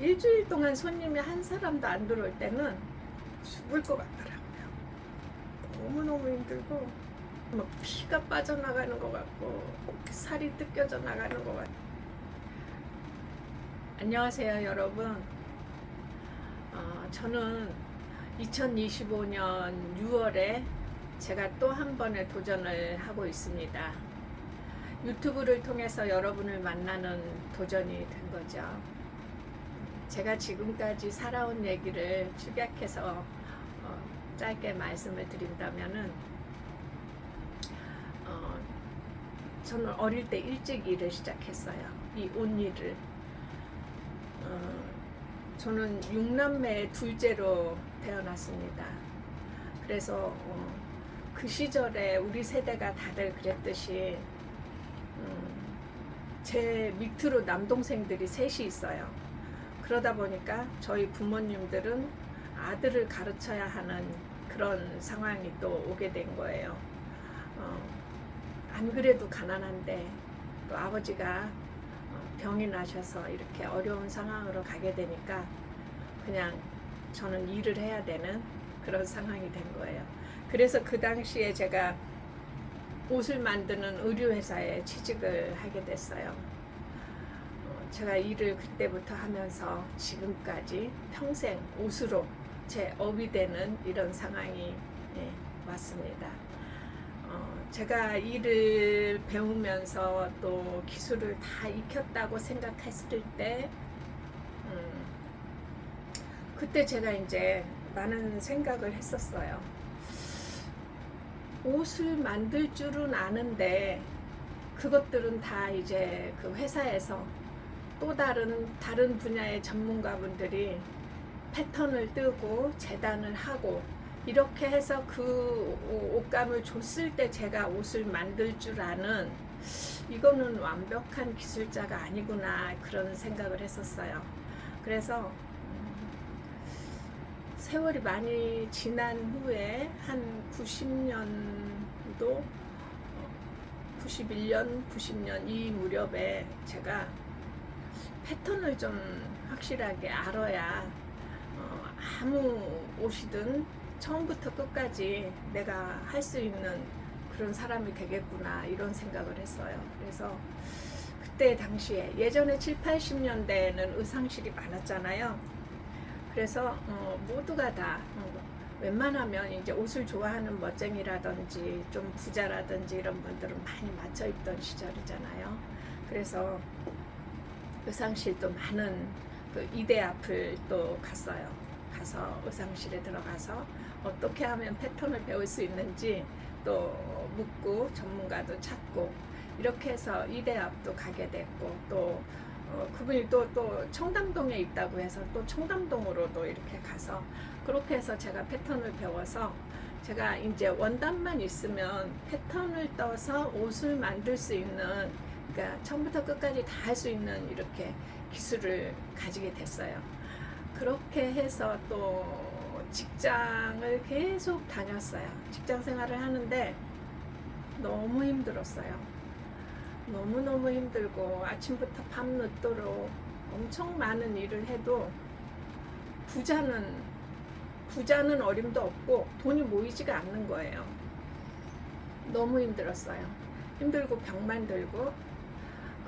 일주일 동안 손님이 한 사람도 안 들어올 때는 죽을 것 같더라고요. 너무너무 힘들고 막 피가 빠져나가는 것 같고 살이 뜯겨져 나가는 것 같고 안녕하세요 여러분. 어, 저는 2025년 6월에 제가 또 한 번의 도전을 하고 있습니다. 유튜브를 통해서 여러분을 만나는 도전이 된 거죠 제가 지금까지 살아온 얘기를 축약해서 어, 짧게 말씀을 드린다면은 어, 저는 어릴 때 일찍 일을 시작했어요. 이 옷 일을. 어, 저는 6남매 둘째로 태어났습니다. 그래서 어, 그 시절에 우리 세대가 다들 그랬듯이 음, 제 밑으로 남동생들이 셋이 있어요. 그러다 보니까 저희 부모님들은 아들을 가르쳐야 하는 그런 상황이 또 오게 된 거예요. 어, 안 그래도 가난한데 또 아버지가 어, 병이 나셔서 이렇게 어려운 상황으로 가게 되니까 그냥 저는 일을 해야 되는 그런 상황이 된 거예요. 그래서 그 당시에 제가 옷을 만드는 의류회사에 취직을 하게 됐어요. 어, 제가 일을 그때부터 하면서 지금까지 평생 옷으로 제 업이 되는 이런 상황이 예, 왔습니다. 어, 제가 일을 배우면서 또 기술을 다 익혔다고 생각했을 때, 음, 그때 제가 이제 많은 생각을 했었어요. 옷을 만들 줄은 아는데, 그것들은 다 이제 그 회사에서 또 다른, 다른 분야의 전문가분들이 패턴을 뜨고 재단을 하고 이렇게 해서 그 옷감을 줬을 때 제가 옷을 만들 줄 아는 이거는 완벽한 기술자가 아니구나 그런 생각을 했었어요. 그래서 음, 세월이 많이 지난 후에 한 90년도 91년, 90년 이 무렵에 제가 패턴을 좀 확실하게 알아야 어, 아무 옷이든 처음부터 끝까지 내가 할 수 있는 그런 사람이 되겠구나 이런 생각을 했어요. 그래서 그때 당시에 예전에 7, 80년대에는 의상실이 많았잖아요. 그래서 어, 모두가 다 어, 웬만하면 이제 옷을 좋아하는 멋쟁이라든지 좀 부자라든지 이런 분들은 많이 맞춰 입던 시절이잖아요. 그래서 의상실도 많은 그 이대 앞을 또 갔어요. 가서 의상실에 들어가서 어떻게 하면 패턴을 배울 수 있는지 또 묻고 전문가도 찾고 이렇게 해서 이대 앞도 가게 됐고 또 어, 그분이 또, 또 청담동에 있다고 해서 또 청담동으로도 이렇게 가서 그렇게 해서 제가 패턴을 배워서 제가 이제 원단만 있으면 패턴을 떠서 옷을 만들 수 있는 그러니까 처음부터 끝까지 다 할 수 있는 이렇게 기술을 가지게 됐어요. 그렇게 해서 또 직장을 계속 다녔어요. 직장 생활을 하는데 너무 힘들었어요. 너무너무 힘들고 아침부터 밤 늦도록 엄청 많은 일을 해도 부자는 부자는 어림도 없고 돈이 모이지가 않는 거예요. 너무 힘들었어요. 힘들고 병만 들고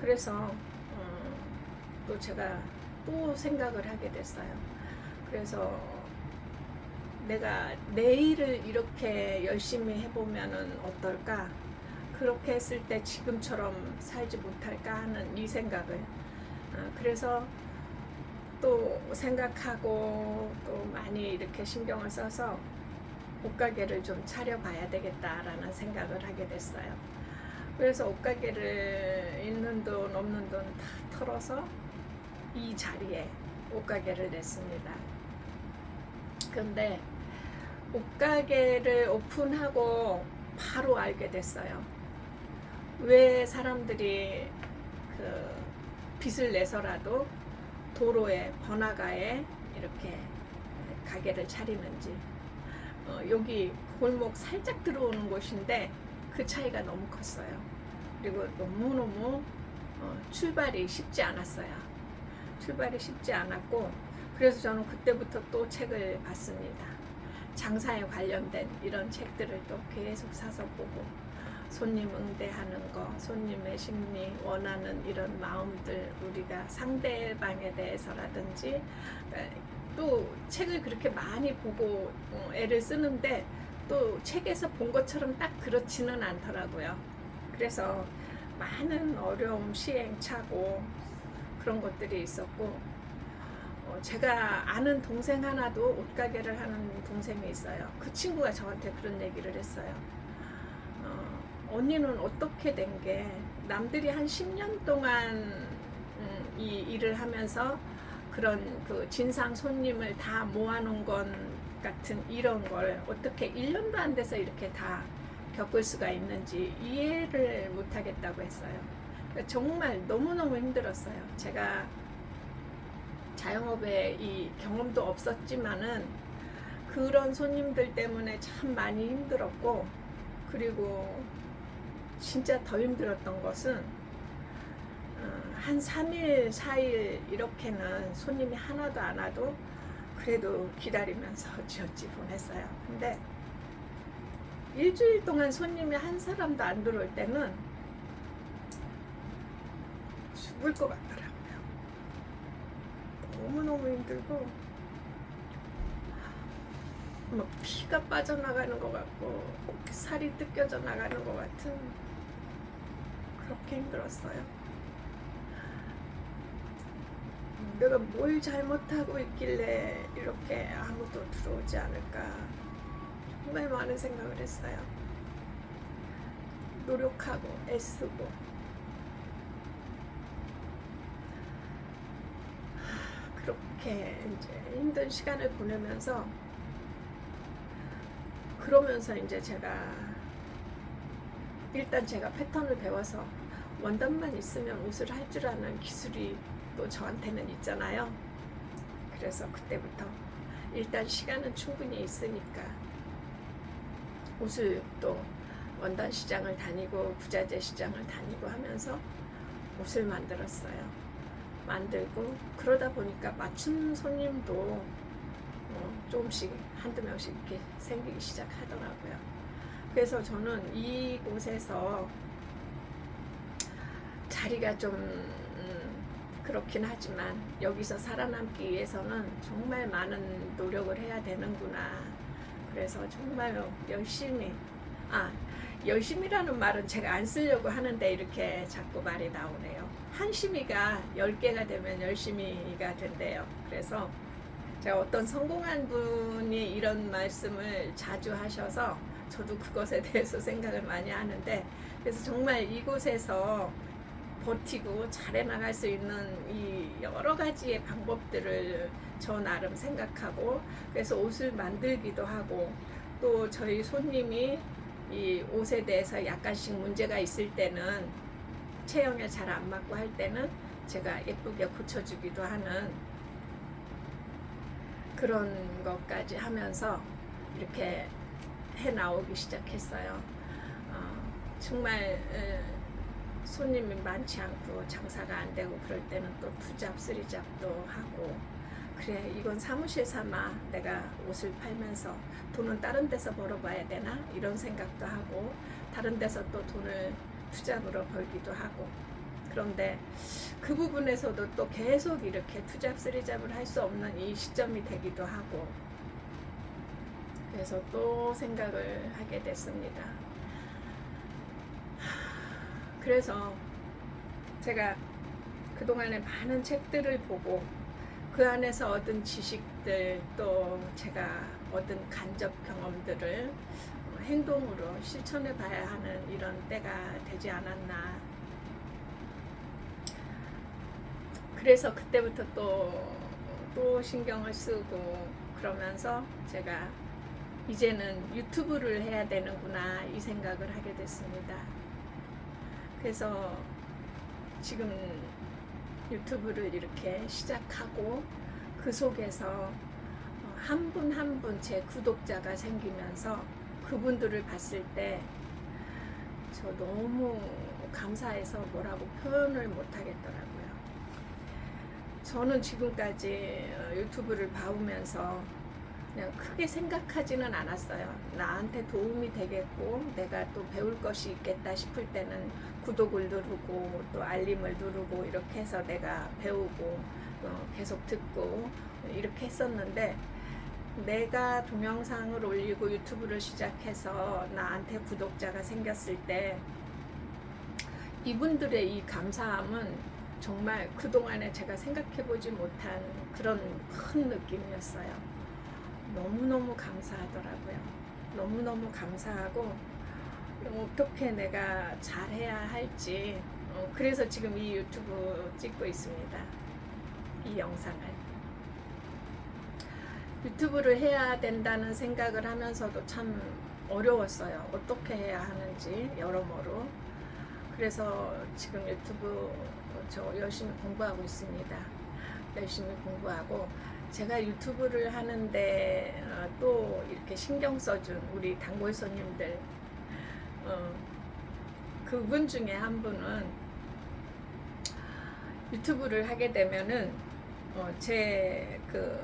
그래서 어, 또 제가 또 생각을 하게 됐어요. 그래서 내가 내 일을 이렇게 열심히 해보면은 어떨까? 그렇게 했을 때 지금처럼 살지 못할까 하는 이 생각을. 어, 그래서 또 생각하고 또 많이 이렇게 신경을 써서 옷가게를 좀 차려봐야 되겠다라는 생각을 하게 됐어요. 그래서 옷가게를 있는 돈 없는 돈 다 털어서 이 자리에 옷가게를 냈습니다. 근데 옷가게를 오픈하고 바로 알게 됐어요. 왜 사람들이 그 빚을 내서라도 도로에 번화가에 이렇게 가게를 차리는지 어, 여기 골목 살짝 들어오는 곳인데 그 차이가 너무 컸어요. 그리고 너무너무 어, 출발이 쉽지 않았어요. 출발이 쉽지 않았고 그래서 저는 그때부터 또 책을 봤습니다. 장사에 관련된 이런 책들을 또 계속 사서 보고 손님 응대하는 거, 손님의 심리, 원하는 이런 마음들 우리가 상대방에 대해서라든지 에, 또 책을 그렇게 많이 보고 어, 애를 쓰는데 또 책에서 본 것처럼 딱 그렇지는 않더라고요. 그래서 많은 어려움, 시행착오 그런 것들이 있었고 어, 제가 아는 동생 하나도 옷가게를 하는 동생이 있어요. 그 친구가 저한테 그런 얘기를 했어요. 어, 언니는 어떻게 된 게 남들이 한 10년 동안 음, 이 일을 하면서 그런 그 진상 손님을 다 모아놓은 건 같은 이런 걸 어떻게 1년도 안 돼서 이렇게 다 겪을 수가 있는지 이해를 못 하겠다고 했어요. 그러니까 정말 너무너무 힘들었어요. 제가 자영업에 이 경험도 없었지만은 그런 손님들 때문에 참 많이 힘들었고 그리고 진짜 더 힘들었던 것은 어, 한 3일, 4일 이렇게는 손님이 하나도 안 와도 그래도 기다리면서 어찌어찌 보냈어요. 근데 일주일 동안 손님이 한 사람도 안 들어올 때는 죽을 것 같더라고요. 너무너무 힘들고 막 피가 빠져나가는 것 같고 살이 뜯겨져 나가는 것 같은 그렇게 힘들었어요. 내가 뭘 잘못하고 있길래 이렇게 아무도 들어오지 않을까 정말 많은 생각을 했어요. 노력하고 애쓰고 하, 그렇게 이제 힘든 시간을 보내면서 그러면서 이제 제가 일단 제가 패턴을 배워서 원단만 있으면 옷을 할 줄 아는 기술이 또 저한테는 있잖아요. 그래서 그때부터 일단 시간은 충분히 있으니까 옷을 또 원단 시장을 다니고 부자재 시장을 다니고 하면서 옷을 만들었어요. 만들고 그러다 보니까 맞춤 손님도 어, 조금씩 한두 명씩 이렇게 생기기 시작하더라고요. 그래서 저는 이곳에서 자리가 좀 음, 그렇긴 하지만 여기서 살아남기 위해서는 정말 많은 노력을 해야 되는구나. 그래서 정말 열심히 아 열심이라는 말은 제가 안 쓰려고 하는데 이렇게 자꾸 말이 나오네요. 한심이가 10개가 되면 열심히가 된대요. 그래서 제가 어떤 성공한 분이 이런 말씀을 자주 하셔서 저도 그것에 대해서 생각을 많이 하는데 그래서 정말 이곳에서 버티고 잘해 나갈 수 있는 이 여러 가지의 방법들을 저 나름 생각하고 그래서 옷을 만들기도 하고 또 저희 손님이 이 옷에 대해서 약간씩 문제가 있을 때는 체형에 잘 안 맞고 할 때는 제가 예쁘게 고쳐주기도 하는 그런 것까지 하면서 이렇게 해 나오기 시작했어요. 어, 정말 에, 손님이 많지 않고 장사가 안 되고 그럴 때는 또 투잡, 쓰리잡도 하고. 그래 이건 사무실 삼아 내가 옷을 팔면서 돈은 다른 데서 벌어봐야 되나? 이런 생각도 하고 다른 데서 또 돈을 투잡으로 벌기도 하고. 그런데 그 부분에서도 또 계속 이렇게 투잡, 쓰리잡을 할 수 없는 이 시점이 되기도 하고. 그래서 또 생각을 하게 됐습니다. 그래서 제가 그동안에 많은 책들을 보고 그 안에서 얻은 지식들 또 제가 얻은 간접 경험들을 행동으로 실천해 봐야 하는 이런 때가 되지 않았나. 그래서 그때부터 또, 또 신경을 쓰고 그러면서 제가 이제는 유튜브를 해야 되는구나 이 생각을 하게 됐습니다. 그래서 지금 유튜브를 이렇게 시작하고 그 속에서 한 분 한 분 제 구독자가 생기면서 그분들을 봤을 때 저 너무 감사해서 뭐라고 표현을 못 하겠더라고요. 저는 지금까지 어, 유튜브를 봐오면서 그냥 크게 생각하지는 않았어요. 나한테 도움이 되겠고 내가 또 배울 것이 있겠다 싶을 때는 구독을 누르고 또 알림을 누르고 이렇게 해서 내가 배우고 어, 계속 듣고 이렇게 했었는데 내가 동영상을 올리고 유튜브를 시작해서 나한테 구독자가 생겼을 때 이분들의 이 감사함은 정말 그동안에 제가 생각해보지 못한 그런 큰 느낌이었어요. 너무너무 감사하더라고요. 너무너무 감사하고 어떻게 내가 잘해야 할지 어, 그래서 지금 이 유튜브 찍고 있습니다. 이 영상을. 유튜브를 해야 된다는 생각을 하면서도 참 어려웠어요. 어떻게 해야 하는지 여러모로. 그래서 지금 유튜브 저 열심히 공부하고 있습니다. 열심히 공부하고 제가 유튜브를 하는데 어, 또 이렇게 신경 써준 우리 단골 손님들 어, 그분 중에 한 분은 유튜브를 하게 되면은 어, 제그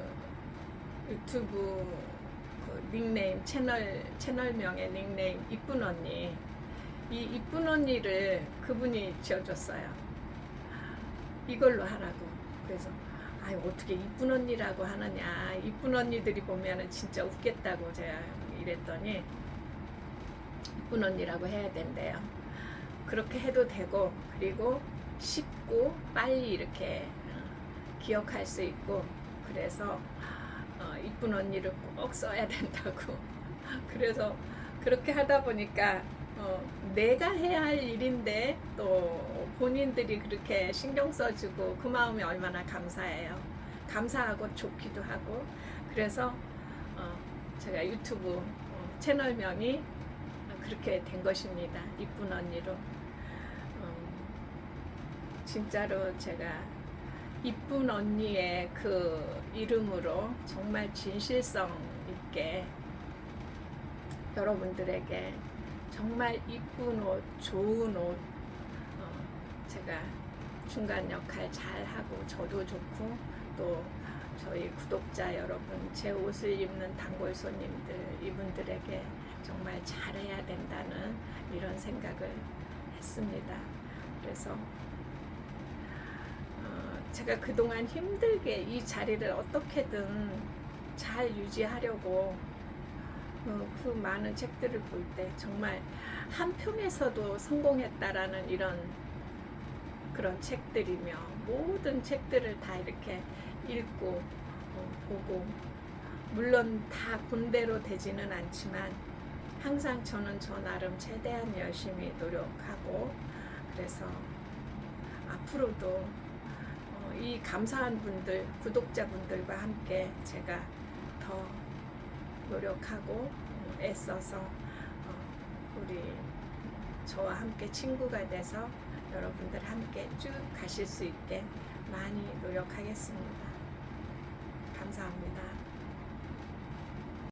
유튜브 그 닉네임 채널 채널명의 닉네임 이쁜 언니 이 이쁜 언니를 그분이 지어줬어요. 이걸로 하라고. 그래서 아 어떻게 이쁜 언니라고 하느냐. 이쁜 언니들이 보면은 진짜 웃겠다고 제가 이랬더니 이쁜 언니라고 해야 된대요. 그렇게 해도 되고 그리고 쉽고 빨리 이렇게 어, 기억할 수 있고 그래서 어, 이쁜 언니를 꼭 써야 된다고. 그래서 그렇게 하다 보니까 어, 내가 해야 할 일인데 또 본인들이 그렇게 신경 써주고 그 마음이 얼마나 감사해요. 감사하고 좋기도 하고 그래서 어, 제가 유튜브 어, 채널명이 그렇게 된 것입니다. 이쁜 언니로. 어, 진짜로 제가 이쁜 언니의 그 이름으로 정말 진실성 있게 여러분들에게 정말 이쁜 옷, 좋은 옷, 어, 제가 중간 역할 잘 하고 저도 좋고 또 저희 구독자 여러분, 제 옷을 입는 단골 손님들 이분들에게 정말 잘해야 된다는 이런 생각을 했습니다. 그래서 어, 제가 그동안 힘들게 이 자리를 어떻게든 잘 유지하려고 어, 그 많은 책들을 볼 때 정말 한 평에서도 성공했다라는 이런 그런 책들이며 모든 책들을 다 이렇게 읽고 어, 보고 물론 다 본대로 되지는 않지만 항상 저는 저 나름 최대한 열심히 노력하고 그래서 앞으로도 어, 이 감사한 분들 구독자분들과 함께 제가 더 노력하고 어, 애써서 어, 우리 저와 함께 친구가 돼서 여러분들 함께 쭉 가실 수 있게 많이 노력하겠습니다. 감사합니다.